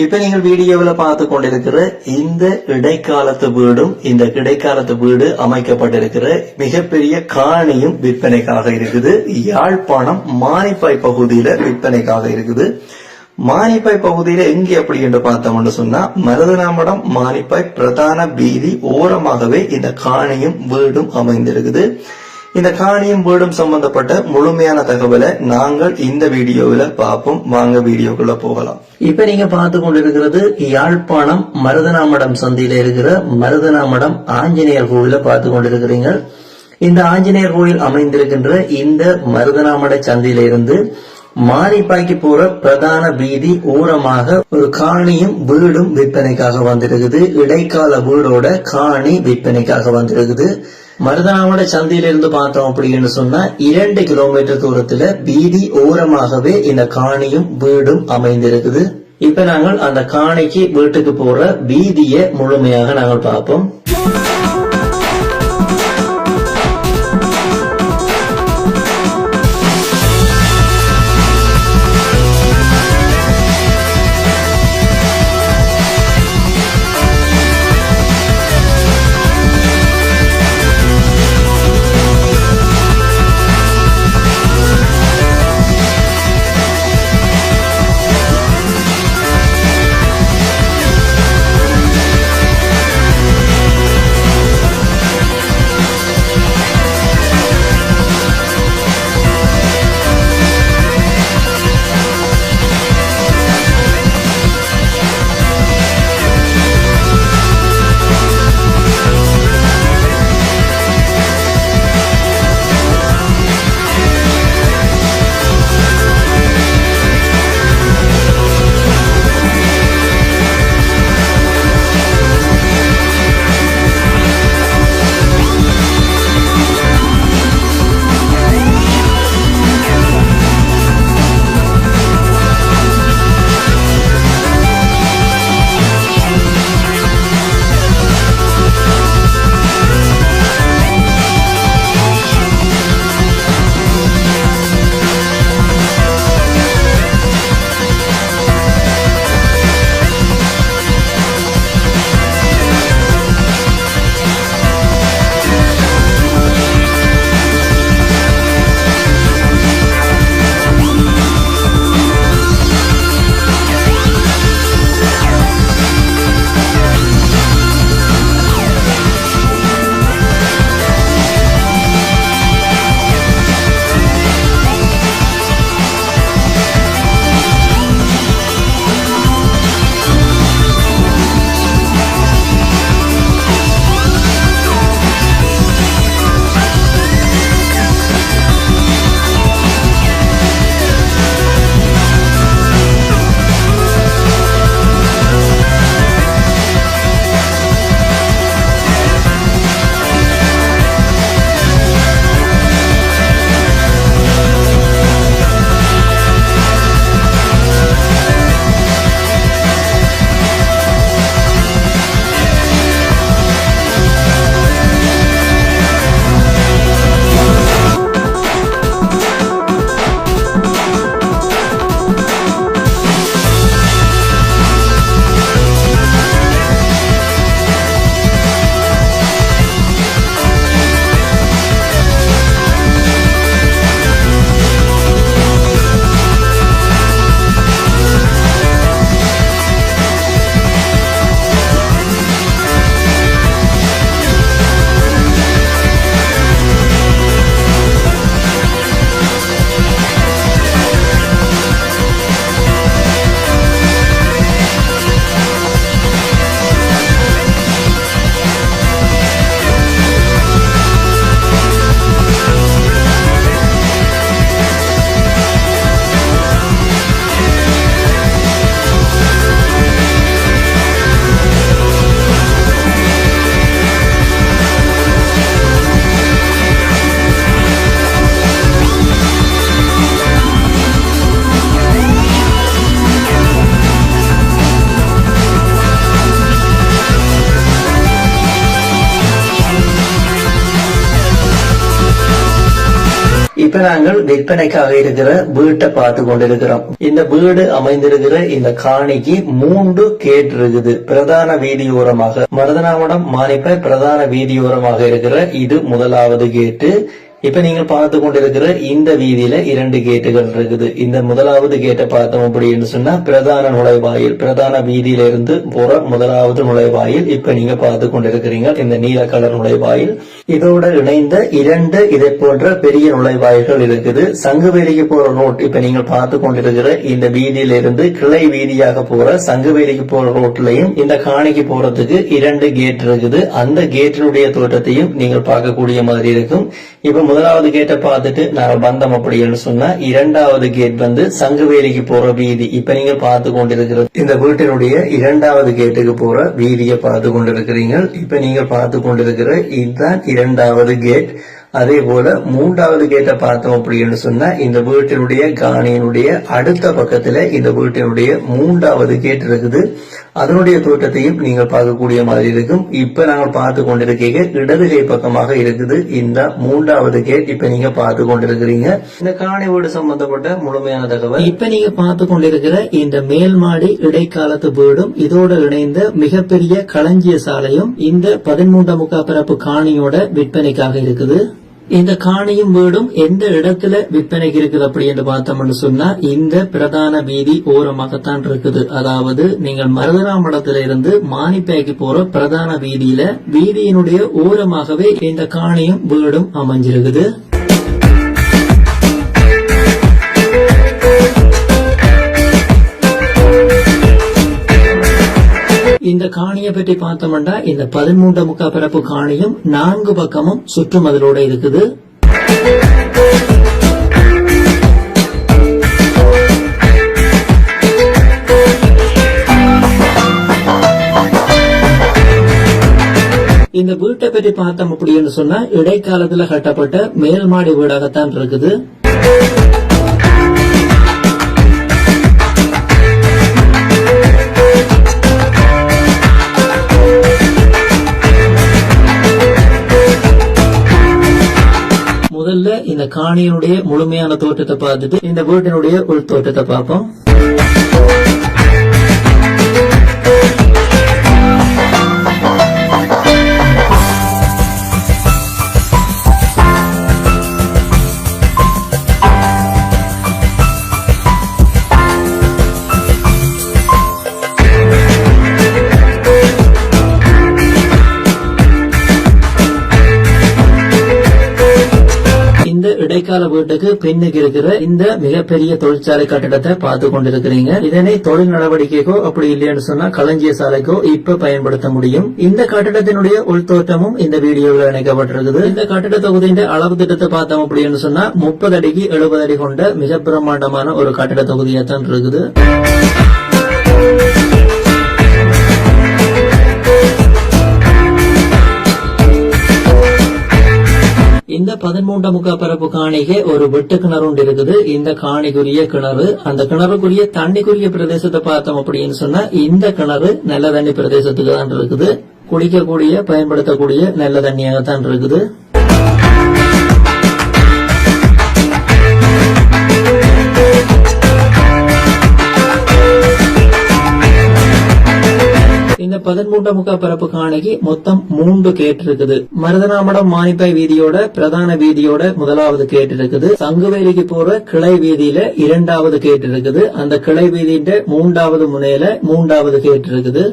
இப்ப நீங்கள் வீடியோவில் பார்த்து கொண்டிருக்கிற இந்த இடைக்காலத்து வீடும் இந்த இடைக்காலத்து வீடு அமைக்கப்பட்டிருக்கிற மிகப்பெரிய காணியும் விற்பனைக்காக இருக்குது. யாழ்ப்பாணம் மானிப்பாய் பகுதியில விற்பனைக்காக இருக்குது. மானிப்பாய் பகுதியில எங்க எப்படி என்று பார்த்தோம்னு சொன்னா மருதனாமடம் மானிப்பாய் பிரதான வீதி ஓரமாகவே இந்த காணியும் வீடும் அமைந்திருக்குது. இந்த காணியும் வீடும் சம்பந்தப்பட்ட முழுமையான தகவலை நாங்கள் இந்த வீடியோவில் பார்ப்போம். வாங்க வீடியோக்குள்ள போகலாம். இப்ப நீங்க பார்த்து கொண்டிருக்கிறது யாழ்ப்பாணம் மருதனாமடம் சந்தியில இருக்கிற மருதனாமடம் ஆஞ்சநேயர் கோவில பார்த்து கொண்டிருக்கிறீங்க. இந்த ஆஞ்சநேயர் கோயில் அமைந்திருக்கின்ற இந்த மருதனாமட சந்தியில இருந்து மாரிப்பாய்க்கு போற பிரதான வீதி ஓரமாக ஒரு காணியும் வீடும் விற்பனைக்காக வந்திருக்குது. இடைக்கால வீடோட காணி விற்பனைக்காக வந்திருக்குது. மருதனாவோட சந்தையில இருந்து பார்த்தோம் அப்படின்னு சொன்னா இரண்டு கிலோமீட்டர் தூரத்துல வீதி ஓரமாகவே இந்த காணியும் வீடும் அமைந்திருக்குது. இப்ப நாங்கள் அந்த காணிக்கு வீட்டுக்கு போற வீதியை முழுமையாக நாங்கள் பார்ப்போம். இப்ப நாங்கள் விற்பனைக்காக இருக்கிற வீட்டை பார்த்து கொண்டிருக்கிறோம். இந்த வீடு அமைந்திருக்கிற இந்த காணிக்கு மூன்று கேட் இருக்குது. பிரதான வீதியோரமாக. மருதனாமடம் மானிப்ப பிரதான வீதியோரமாக இருக்கிற இது முதலாவது கேட்டு. இப்ப நீங்க பார்த்து கொண்டிருக்கிற இந்த வீதியில இரண்டு கேட்டுகள் இருக்குது. இந்த முதலாவது கேட்டை பார்த்தோம் அப்படின்னு சொன்னா பிரதான நுழைவாயில் பிரதான வீதியில இருந்து போற முதலாவது நுழைவாயில் இப்ப நீங்க பார்த்து கொண்டிருக்கிறீங்க. இந்த நீல கலர் நுழைவாயில். இதோட இணைந்த இரண்டு இதை போன்ற பெரிய நுழைவாயில்கள் இருக்குது. சங்குவேலிக்கு போற ரோட் இப்ப நீங்க பார்த்து கொண்டிருக்கிற இந்த வீதியில இருந்து கிளை வீதியாக போற சங்குவேலிக்கு போற ரோட்லயும் இந்த காணிக்கு போறதுக்கு இரண்டு கேட் இருக்குது. அந்த கேட்டினுடைய தோற்றத்தையும் நீங்கள் பார்க்கக்கூடிய மாதிரி இருக்கும். இப்ப முதலாவது கேட்டை பார்த்துட்டு நான் பந்தம் அப்படின்னு சொன்னா இரண்டாவது கேட் வந்து சங்குவேலிக்கு போற வீதி. இப்ப நீங்க பார்த்து கொண்டிருக்கிறது. இந்த வீட்டினுடைய இரண்டாவது கேட்டுக்கு போற வீதியை பார்த்து கொண்டிருக்கிறீங்க இப்ப நீங்க பார்த்து கொண்டிருக்கிற இதுதான் இரண்டாவது கேட் அதே போல மூன்றாவது கேட்டை பார்த்தோம் அப்படின்னு சொன்னா இந்த வீட்டினுடைய காணியினுடைய அடுத்த பக்கத்துல இந்த வீட்டினுடைய மூன்றாவது கேட் இருக்குது. அதனுடைய தோற்றத்தையும் நீங்கள் பார்க்கக்கூடிய மாதிரி இருக்கும். இப்ப நாங்கள் பார்த்து கொண்டிருக்கீங்க இடதுகை பக்கமாக இருக்குது. இந்த மூன்றாவது கேட் இப்ப நீங்க பார்த்து கொண்டிருக்கிறீங்க. இந்த காணி வீடு சம்பந்தப்பட்ட முழுமையான தகவல். இப்ப நீங்க பார்த்து கொண்டிருக்கிற இந்த மேல் மாடி இடைக்காலத்து வீடும் இதோட இணைந்த மிகப்பெரிய களஞ்சிய சாலையும் இந்த பதிமூன்றாம் முக்கா பரப்பு காணியோட விற்பனைக்காக இருக்குது. இந்த காணியும் வீடும் எந்த இடத்துல விற்பனைக்கு இருக்குது அப்படி என்று பார்த்தோம்னு சொன்னா இந்த பிரதான வீதி ஓரமாகத்தான் இருக்குது. அதாவது நீங்கள் மருதராமடத்துல இருந்து மானிப்பேக்கு போற பிரதான வீதியில வீதியினுடைய ஓரமாகவே இந்த காணியும் வீடும் அமைஞ்சிருக்குது. இந்த காணியை பற்றி பார்த்தோம்னா இந்த பதிமூன்று முக்கா பரப்பு காணியும் நான்கு பக்கமும் சுற்றுமதிலோட இருக்குது. இந்த வீட்டை பற்றி பார்த்தோம் அப்படின்னு சொன்னா இடைக்காலத்துல கட்டப்பட்ட மேல் மாடி வீடாகத்தான் இருக்குது. காணியினுடைய முழுமையான தோற்றத்தை பார்த்துட்டு இந்த வீட்டினுடைய உள் தோற்றத்தை பார்ப்போம். பின்னுக்கு இருக்கிற இந்த மிகப்பெரிய தொழிற்சாலை கட்டிடத்தை பார்த்து கொண்டிருக்கிறீங்க. இதனை தொழில் நடவடிக்கைக்கோ அப்படி இல்லைன்னு சொன்னா களஞ்சிய சாலைக்கோ இப்ப பயன்படுத்த முடியும். இந்த கட்டிடத்தினுடைய உள்தோற்றமும் இந்த வீடியோவில் இணைக்கப்பட்டிருக்குது. இந்த கட்டிட தொகுதியின் அளவு திட்டத்தை பார்த்தோம் அப்படின்னு சொன்னா முப்பது அடிக்கு எழுபது அடி கொண்ட மிக பிரம்மாண்டமான ஒரு கட்டிட தொகுதியாக தான் இருக்குது. இந்த பதிமூன்றாம் முக்கா பரப்பு காணிக்கு ஒரு வெட்டு கிணறு ஒன்று இருக்குது. இந்த காணிக்குரிய கிணறு அந்த கிணறுக்குரிய தண்ணிக்குரிய பிரதேசத்தை பார்த்தோம் அப்படின்னு சொன்னா இந்த கிணறு நல்ல தண்ணி பிரதேசத்துக்கு தான் இருக்குது. குடிக்கக்கூடிய பயன்படுத்தக்கூடிய நல்ல தண்ணியாகத்தான் இருக்குது. இந்த பதிமூன்றாம் முக்கா பரப்பு காணிக்கு மொத்தம் மூன்று கேட் இருக்குது மருதனாமடம் மானிப்பாய் வீதியோட பிரதான வீதியோட முதலாவது கேட் இருக்குது சங்குவேலிக்கு போற கிளை வீதியில இரண்டாவது கேட் இருக்குது அந்த கிளை வீதியின் மூன்றாவது முனையில மூன்றாவது கேட் இருக்குது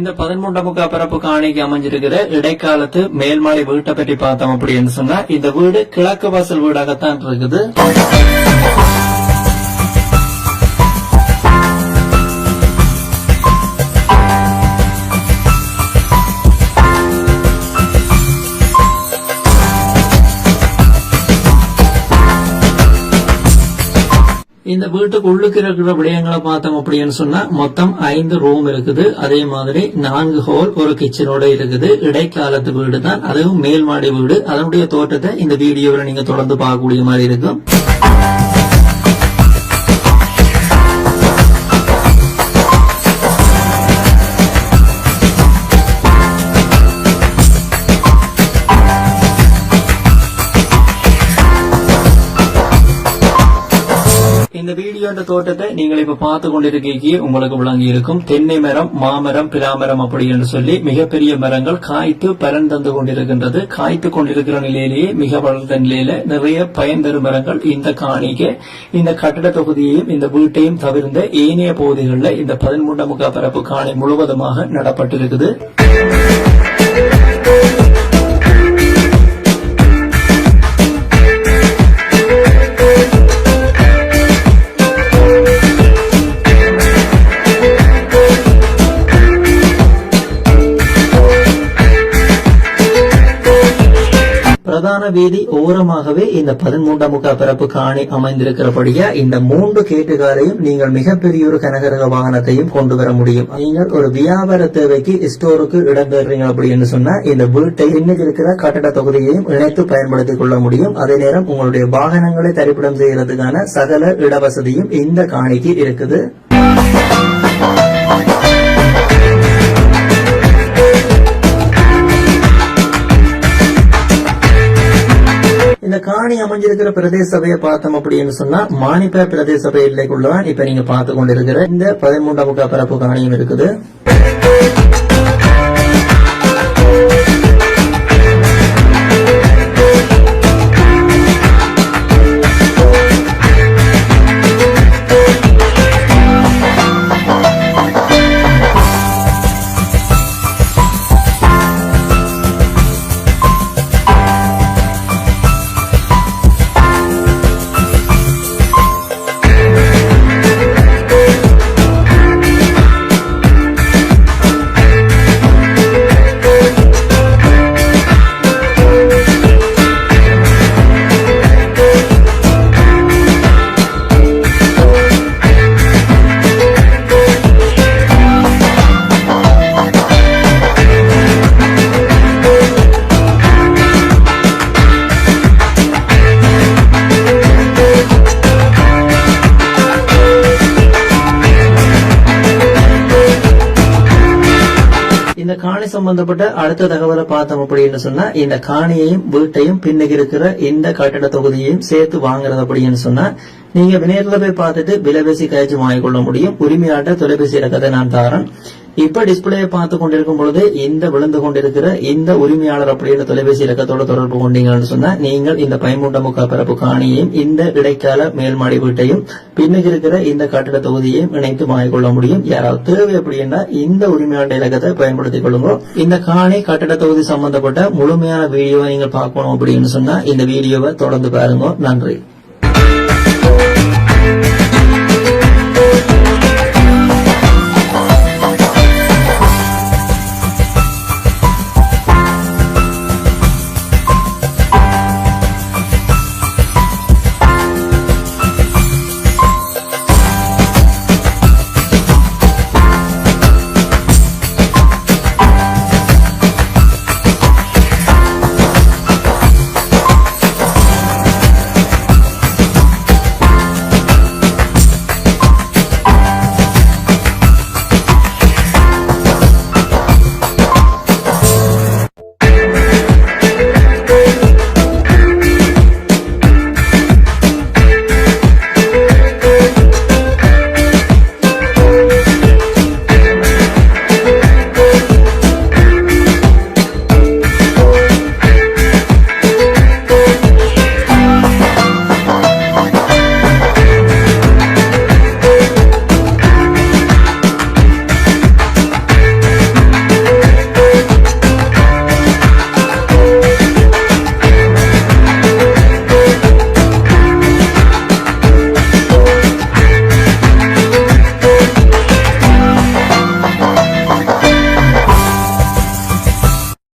இந்த பதிமூன்று முக பரப்பு காணிக்கு அமைஞ்சிருக்கிற இடைக்காலத்து மேல்மாடி வீட்டை பற்றி பார்த்தோம் அப்படின்னு சொன்னா இந்த வீடு கிழக்கு வாசல் வீடாகத்தான் இருக்குது. இந்த வீட்டுக்கு உள்ளுக்கு இருக்கிற விடயங்களை பார்த்தோம் அப்படின்னு சொன்னா மொத்தம் ஐந்து ரூம் இருக்குது. அதே மாதிரி நான்கு ஹோல் ஒரு கிச்சனோட இருக்குது. இடைக்காலத்து வீடு தான் அதுவும் மேல்மாடி வீடு. அதனுடைய தோட்டத்தை இந்த வீடியோவில் நீங்க தொடர்ந்து பார்க்கக்கூடிய மாதிரி இருக்கும். இந்த வீடியோட தோட்டத்தை நீங்கள் இப்ப பார்த்து கொண்டிருக்கீங்க. உங்களுக்கு விளங்கி இருக்கும் தென்னை மரம் மாமரம் பிலாமரம் அப்படி என்று சொல்லி மிகப்பெரிய மரங்கள் காய்த்து பலன் தந்து கொண்டிருக்கின்றது. காய்த்து கொண்டிருக்கிற நிலையிலேயே மிக வளர்ந்த நிலையில நிறைய பயன் தரும் மரங்கள் இந்த காணிக்கு இந்த கட்டட தொகுதியையும் இந்த வீட்டையும் தவிர்ந்த ஏனைய பகுதிகளில் இந்த பதிமூன்று முக பரப்பு காணி முழுவதுமாக நடப்பட்டிருக்குது. பிரதான வீதி ஓரமாகவே இந்த பதிமூன்றாம் முக பிறப்பு காணி அமைந்திருக்கிறபடியா இந்த மூன்று கேட்டுகளையும் நீங்கள் மிகப்பெரிய ஒரு கனகரக வாகனத்தையும் கொண்டு வர முடியும். நீங்கள் ஒரு வியாபார தேவைக்கு ஸ்டோருக்கு இடம்பெறீங்க அப்படின்னு சொன்னா இந்த வீட்டை இன்னைக்கு இருக்கிற கட்டட தொகுதியையும் இணைத்து பயன்படுத்திக் கொள்ள முடியும். அதே நேரம் உங்களுடைய வாகனங்களை தரிப்பிடம் செய்யறதுக்கான சகல இடவசதியும் இந்த காணிக்கு இருக்குது. இந்த காணி அமைஞ்சிருக்கிற பிரதேச சபையை பார்த்தோம் அப்படின்னு சொன்னா மானிப்ப பிரதேச சபை எல்லைக்குள்ளதான் இப்ப நீங்க பார்த்து கொண்டிருக்கிற இந்த பதிமூன்றாம் முக பரப்பு காணியும் இருக்குது. சம்பந்தப்பட்ட அடுத்த தகவலை பார்த்தோம் அப்படின்னு சொன்னா இந்த காணியையும் வீட்டையும் பின்னுக்கு இருக்கிற இந்த கட்டட தொகுதியையும் சேர்த்து வாங்குறது அப்படின்னு சொன்னா நீங்க நேரில் போய் பார்த்துட்டு விலைபேசி கழிச்சு வாங்கிக்கொள்ள முடியும். உரிமையாட்ட தொலைபேசி இறக்கத்தை நான் தாரேன். இப்ப டிஸ்பிளேயை பார்த்து கொண்டிருக்கும் பொழுது இந்த விழுந்து கொண்டிருக்கிற இந்த உரிமையாளர் அப்படின்ற தொலைபேசி இலக்கத்தோட தொடர்பு கொண்டீங்கன்னு சொன்னா நீங்கள் இந்த பயமூண்ட முக்கா பரப்பு காணியையும் இந்த இடைக்கால மேல்மாடி வீட்டையும் பின்னுக்கு இருக்கிற இந்த கட்டிட தொகுதியையும் இணைத்து வாங்கிக்கொள்ள முடியும். யாராவது தேவை அப்படின்னா இந்த உரிமையாளர் இலக்கத்தை பயன்படுத்திக் கொள்ளுங்க. இந்த காணி கட்டிட தொகுதி சம்பந்தப்பட்ட முழுமையான வீடியோவை நீங்கள் பார்க்கணும் அப்படின்னு சொன்னா இந்த வீடியோவை தொடர்ந்து பாருங்க. நன்றி.